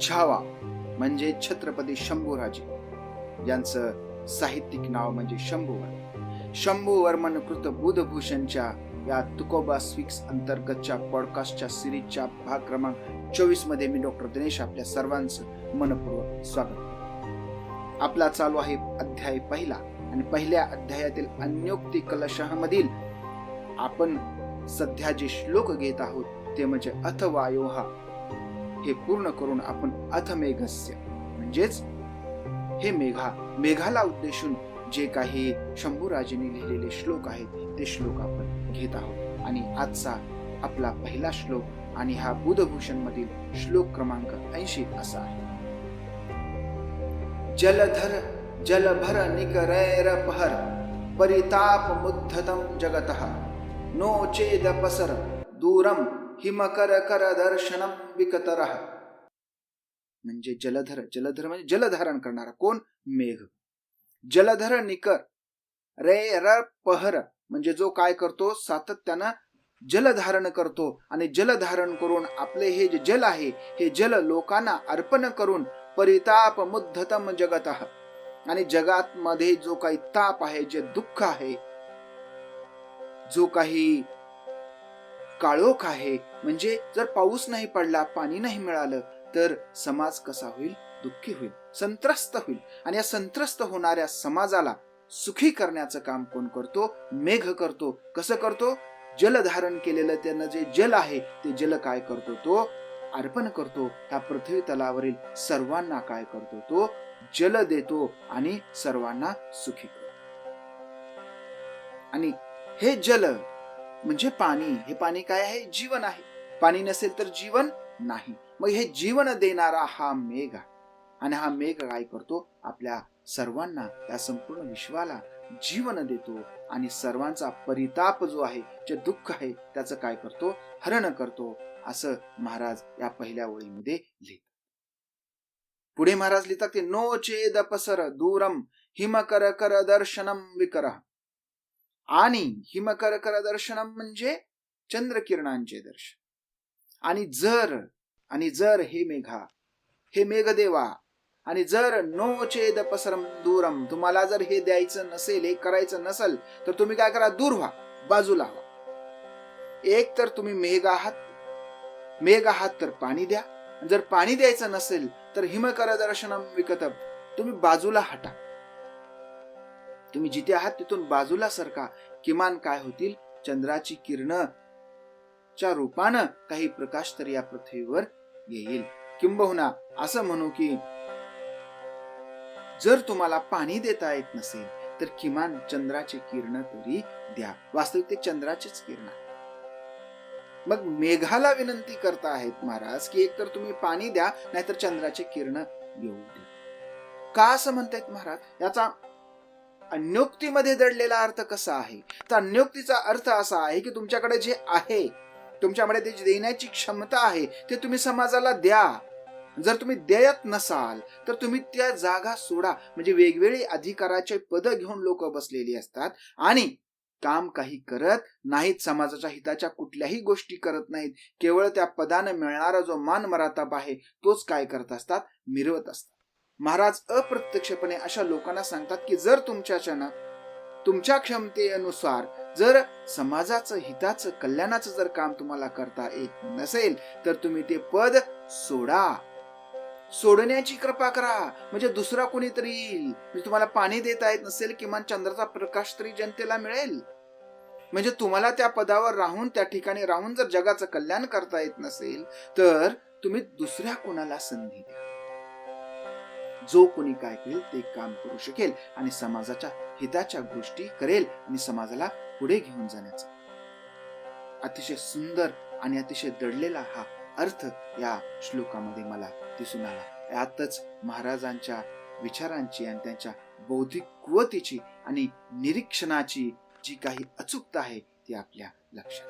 छावा म्हणजे छत्रपती शंभूराजे. यांचं साहित्यिक नाव म्हणजे शंभूवर. शंभूवर्मन कृत बुधभूषणच्या या तुकोबा स्विक्स अंतर्गतच्या पॉडकास्टच्या सिरीजच्या भाग क्रमांक चोवीसमध्ये मी डॉक्टर दिनेश आपल्या सर्वांचं मनपूर्वक स्वागत. आपला चालू आहे अध्याय पहिला आणि पहिल्या अध्यायातील अन्योक्ती कलशहामधील आपण सध्या जे श्लोक घेत आहोत ते म्हणजे अथवायोहा हे पूर्ण करून आपण अथमेघस्य म्हणजेच हे मेघा मेघाला उद्देशून जे काही शंभूराजेने लिहिलेले श्लोक आहेत ते श्लोक आपण घेत आहोत. आणि आजचा आपला पहिला श्लोक आणि हा बुधभूषण मधील श्लोक क्रमांक ऐंशी असा आहे. जलधर जलभर निकरैरपहर परिताप मुद्धतम जगतः नो चेदपसर दूरम हिमकर कर दर्शनम विकतरः. म्हणजे जलधर जलधर म्हणजे जलधारण करणारा. कोण? मेघ. जलधर निकर. रे र पहर. म्हणजे जो काय करतो? सातत्यानं जलधारण करतो. आणि जलधारण करून आपले हे जे जल आहे हे जल लोकांना अर्पण करून परिताप मुद्धतम जगत. आणि जगात मध्ये जो काही ताप आहे जे दुःख आहे जो काही काळोख आहे. म्हणजे जर पाऊस नाही पडला पाणी नाही मिळालं तर समाज कसा होईल? दुःखी होईल संत्रस्त होईल. आणि या संत्रस्त होणाऱ्या समाजाला सुखी करण्याचं काम कोण करतो? मेघ करतो. कसं करतो? जल धारण केलेलं त्यानं जे जल आहे ते जल काय करतो तो? अर्पण करतो. त्या पृथ्वी तलावरील सर्वांना काय करतो तो? जल देतो आणि सर्वांना सुखी करतो. आणि हे जल म्हणजे पाणी. हे पाणी काय आहे? जीवन आहे. पाणी नसेल तर जीवन नाही. मग हे जीवन देणारा हा मेघ आहे. आणि हा मेघ काय करतो? आपल्या सर्वांना या संपूर्ण विश्वाला जीवन देतो. आणि सर्वांचा परिताप जो आहे जे दुःख आहे त्याचं काय करतो? हरण करतो. असं महाराज या पहिल्या ओळीमध्ये लिहित पुढे महाराज लिहितात की नो चेद पसर दूरम हिम कर दर्शनम विकर आणि हिमकरकर दर्शनम म्हणजे चंद्रकिरणांचे दर्शन. आणि जर आणि जर हे मेघा हे मेघदेवा आणि जर नो चेद पसरम दूरम तुम्हाला जर हे द्यायचं नसेल हे करायचं नसेल तर तुम्ही काय करा दूर व्हा बाजूला व्हा. एक तर तुम्ही मेघ आहात मेघ आहात तर पाणी द्या जर पाणी द्यायचं नसेल तर हिमकर दर्शनम विकतब तुम्ही बाजूला हटा. तुम्ही जिथे आहात तिथून बाजूला सरका. किमान काय होतील? चंद्राची किरण च्या रूपानं काही प्रकाश तर या पृथ्वीवर येईल. किंबहुना असं म्हणू की जर तुम्हाला पाणी देता येत नसेल तर किमान चंद्राची किरण तरी द्या. वास्तविक ते चंद्राचीच किरण आहे मग मेघाला विनंती करता आहेत महाराज की एक तर तुम्ही पाणी द्या नाहीतर चंद्राचे किरण येऊ द्या. का असं म्हणतायत महाराज? याचा अन्योक्तीमध्ये दडलेला अर्थ कसा आहे? तर अन्योक्तीचा अर्थ असा आहे की तुमच्याकडे जे आहे तुमच्याकडे ते देण्याची क्षमता आहे ते तुम्ही समाजाला द्या. जर तुम्ही देयत नसाल तर तुम्ही त्या जागा सोडा. म्हणजे वेगवेगळी अधिकाराचे पद घेऊन लोक बसलेली असतात आणि काम काही करत नाहीत समाजाच्या हिताच्या कुठल्याही गोष्टी करत नाहीत. केवळ त्या पदानं मिळणारा जो मान मराताप आहे तोच काय करत असतात? मिरवत असतात. महाराज अप्रत्यक्षपणे अशा लोकांना सांगतात की जर तुमच्याच्यानं तुमच्या क्षमतेनुसार जर समाजाचं हिताचं कल्याणाचं जर काम तुम्हाला करता येत नसेल तर तुम्ही ते पद सोडा. सोडण्याची कृपा करा. म्हणजे दुसरा कोणीतरी येईल. म्हणजे तुम्हाला पाणी देता येत नसेल किमान चंद्राचा प्रकाश तरी जनतेला मिळेल. म्हणजे तुम्हाला त्या पदावर राहून त्या ठिकाणी राहून जर जगाचं कल्याण करता येत नसेल तर तुम्ही दुसऱ्या कोणाला संधी द्या. जो कोणी काय करेल ते काम करू शकेल आणि समाजाच्या हिताच्या गोष्टी करेल आणि समाजाला पुढे घेऊन जाण्याचा. अतिशय सुंदर आणि अतिशय दडलेला हा अर्थ या श्लोकामध्ये मला दिसून आला. यातच महाराजांच्या विचारांची आणि त्यांच्या बौद्धिक कुवतीची आणि निरीक्षणाची जी काही अचूकता आहे ती आपल्या लक्षात.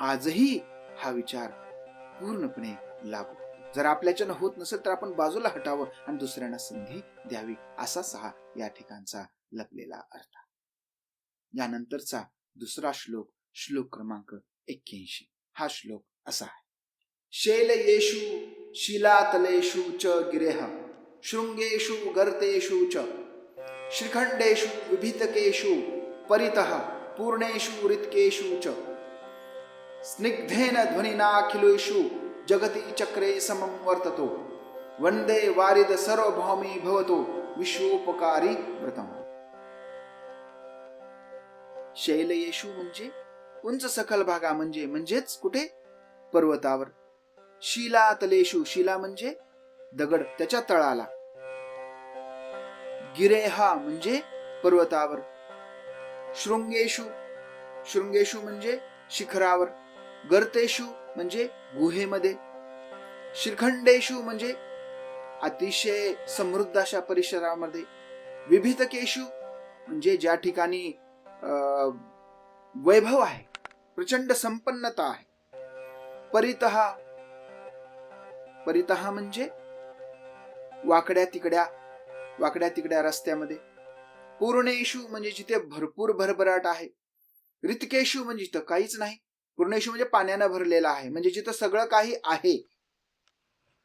आजही हा विचार पूर्णपणे लागू. जर आपल्याच्यानं होत नसेल तर आपण बाजूला हटावं आणि दुसऱ्यांना संधी द्यावी असाच हा या ठिकाणचा लपलेला अर्थ. यानंतरचा दुसरा श्लोक श्लोक क्रमांक एक्क्याऐंशी. हा श्लोक असा आहे. शैल येशू शिलातलेषु च गिरेह शृङ्गेषु गर्तेषु च श्रीखण्डेषु विभितकेषु परितः पूर्णेषु रित्केषु च स्निग्धेन ध्वनिनाखिलेषु जगति चक्रे समं वर्ततो। वंदे वारिद सर्वभौमी भवतो। विश्वोपकारी व्रतम। शैलयेषु म्हणजे उंच सखल भागा म्हणजे म्हणजेच कुठे? पर्वतावर। शिला तलेशू शिला म्हणजे दगड त्याच्या तळाला। गिरेहा म्हणजे पर्वतावर। शृंगेशू शृंगेशू म्हणजे शिखरावर। गर्तेशू म्हणजे गुहेमध्ये. श्रीखंडेशू म्हणजे अतिशय समृद्ध अशा परिसरामध्ये. विभितकेशू म्हणजे ज्या ठिकाणी वैभव आहे प्रचंड संपन्नता आहे. परितहा परितहा म्हणजे वाकड्या तिकड्या वाकड्या तिकड्या रस्त्यामध्ये. पूर्णेशू म्हणजे जिथे भरपूर भरभराट आहे. रितकेशू म्हणजे जिथं काहीच नाही. पूर्णेशू म्हणजे पाण्यानं भरलेला आहे. म्हणजे जिथं सगळं काही आहे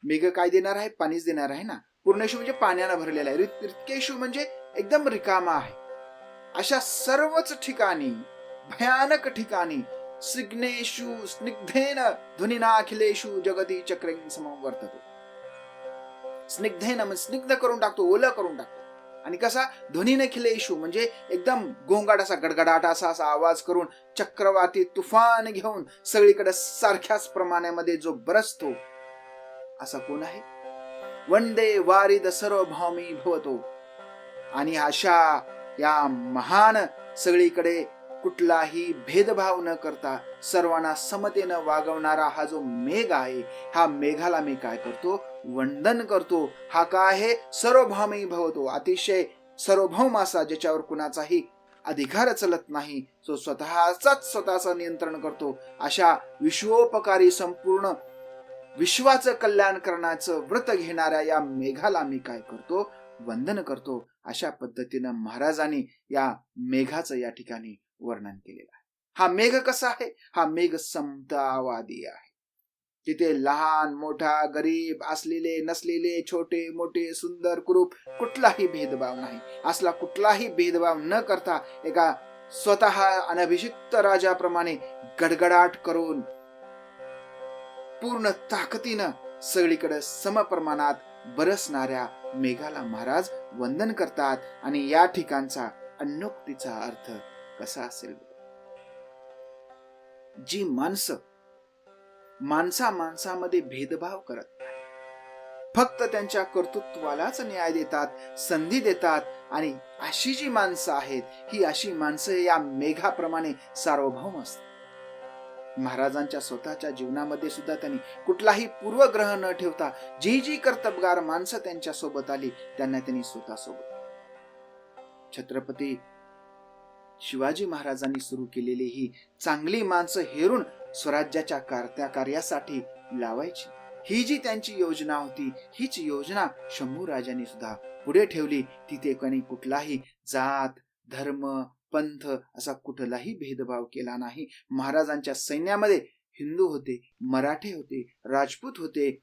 मेघ काय देणार आहे? पाणीच देणार आहे ना? पूर्णेशू म्हणजे पाण्यानं भरलेला आहे. रित- रितकेशू म्हणजे एकदम रिकामा आहे. अशा सर्वच ठिकाणी भयानक ठिकाणी स्निग्नेषु स्निग्धेन ध्वनिनाखिलेषु जगती चक्रे समवर्ततो. स्निग्धेन म्हणजे स्निग्ध करून टाकतो ओलं करून टाकतो. आणि कसा ध्वनीने खिलेशू म्हणजे एकदम गोंगाट असा गडगडाट असा असा आवाज करून चक्रवाती तुफान घेऊन सगळीकडे सारख्याच प्रमाणामध्ये जो बरसतो असा कोण आहे? वंदे वारिद सर्वभौमी भवतो. आणि अशा या महान सगळीकडे कुठलाही भेदभाव न करता सर्वांना समतेनं वागवणारा हा जो मेघ आहे हा मेघाला मी काय करतो? वंदन करतो. हा काय आहे सर्वभौमही भवतो. अतिशय सार्वभौम असा ज्याच्यावर कुणाचाही अधिकार चलत नाही. तो स्वतःचाच स्वतःचं नियंत्रण करतो. अशा विश्वोपकारी संपूर्ण विश्वाचं कल्याण करण्याचं व्रत घेणाऱ्या या मेघाला मी काय करतो? वंदन करतो. अशा पद्धतीनं महाराजांनी या मेघाचं या ठिकाणी वर्णन केलेलं आहे. हा मेघ कसा आहे? हा मेघ समतावादी आहे. तिथे लहान मोठा गरीब असलेले नसलेले छोटे मोठे सुंदर कुरूप कुठलाही भेदभाव नाही. असला कुठलाही भेदभाव न करता एका स्वतः अनभिषिक्त राजाप्रमाणे गडगडाट करून पूर्ण ताकदीनं सगळीकडे समप्रमाणात बरसणाऱ्या मेघाला महाराज वंदन करतात आणि या ठिकाणचा अन्नोक्तीचा अर्थ कसा असेल? जी माणसं माणसा माणसामध्ये भेदभाव करत नाही. फक्त त्यांच्या कर्तृत्वालाच न्याय देतात संधी देतात आणि अशी जी माणसं आहेत ही अशी माणसं या मेघाप्रमाणे सार्वभौम असतात. महाराजांच्या स्वतःच्या जीवनामध्ये सुद्धा त्यांनी कुठलाही पूर्वग्रह न ठेवता जी जी कर्तबगार माणसं त्यांच्यासोबत आली त्यांना त्यांनी स्वतः सोबत छत्रपती शिवाजी महाराजांनी सुरू केलेली ही चांगली माणसं हेरून स्वराज्याच्या कार्त्या कार्यासाठी लावायची. ही जी त्यांची योजना होती हीच योजना शंभू राजांनी सुद्धा पुढे ठेवली. तिथे कोणी कुठलाही जात धर्म पंथ असा कुठलाही भेदभाव केला नाही. महाराजांच्या सैन्यामध्ये हिंदू होते मराठे होते राजपूत होते.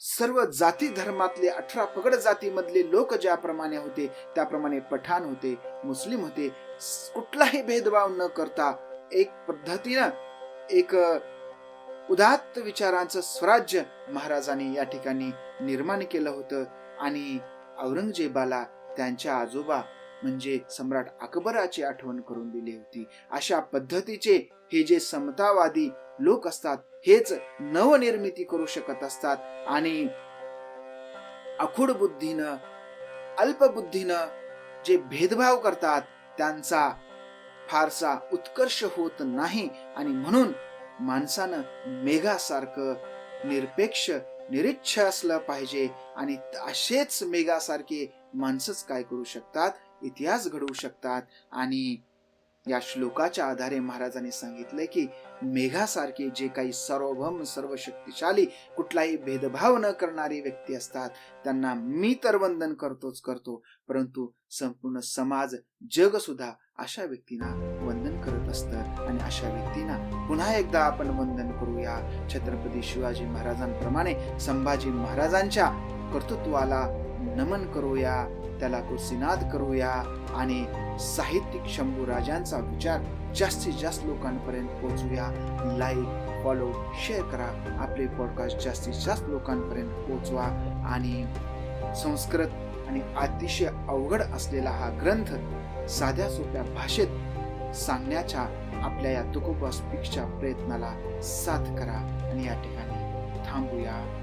सर्व जाती धर्मातले अठरा पगड जातीमधले लोक ज्याप्रमाणे होते त्याप्रमाणे पठाण होते मुस्लिम होते. कुठलाही भेदभाव न करता एक पद्धतीनं एक उदात्त विचारांचं स्वराज्य महाराजांनी या ठिकाणी निर्माण केलं होतं आणि औरंगजेबाला त्यांच्या आजोबा म्हणजे सम्राट अकबराची आठवण करून दिली होती. अशा पद्धतीचे हे जे समतावादी लोक असतात हेच नवनिर्मिती करू शकत असतात आणि अखुड बुद्धीनं अल्पबुद्धीनं जे भेदभाव करतात त्यांचा फारसा उत्कर्ष होत नाही आणि म्हणून माणसानं मेघासारखं निरपेक्ष निरीच्छ असलं पाहिजे आणि असेच मेघासारखे माणसंच काय करू शकतात? इतिहास घडवू शकतात. आणि या श्लोकाच्या आधारे महाराजांनी सांगितलंय की मेघासारखे जे काही सार्वभौम सर्व शक्तिशाली कुठलाही भेदभाव न करणारी व्यक्ती असतात त्यांना मी तर वंदन करतोच करतो. परंतु संपूर्ण समाज जग सुद्धा अशा व्यक्तींना वंदन करत असतं आणि अशा व्यक्तींना पुन्हा एकदा आपण वंदन करूया. छत्रपती शिवाजी महाराजांप्रमाणे संभाजी महाराजांच्या कर्तृत्वाला नमन करूया त्याला कुर्सीनाद करूया आणि साहित्यिक शंभू राजांचा विचार जास्तीत जास्त लोकांपर्यंत पोहोचूया. लाईक फॉलो शेअर करा. आपले पॉडकास्ट जास्तीत जास्त लोकांपर्यंत पोहोचवा आणि संस्कृत आणि अतिशय अवघड असलेला हा ग्रंथ साध्या सोप्या भाषेत सांगण्याच्या आपल्या या तुकोबा स्पीकच्या प्रयत्नाला साथ करा आणि या ठिकाणी थांबूया.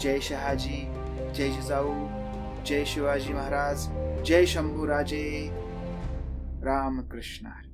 जय शहाजी जय जिजाऊ जय शिवाजी महाराज जय शंभूराजे. रामकृष्ण हरी.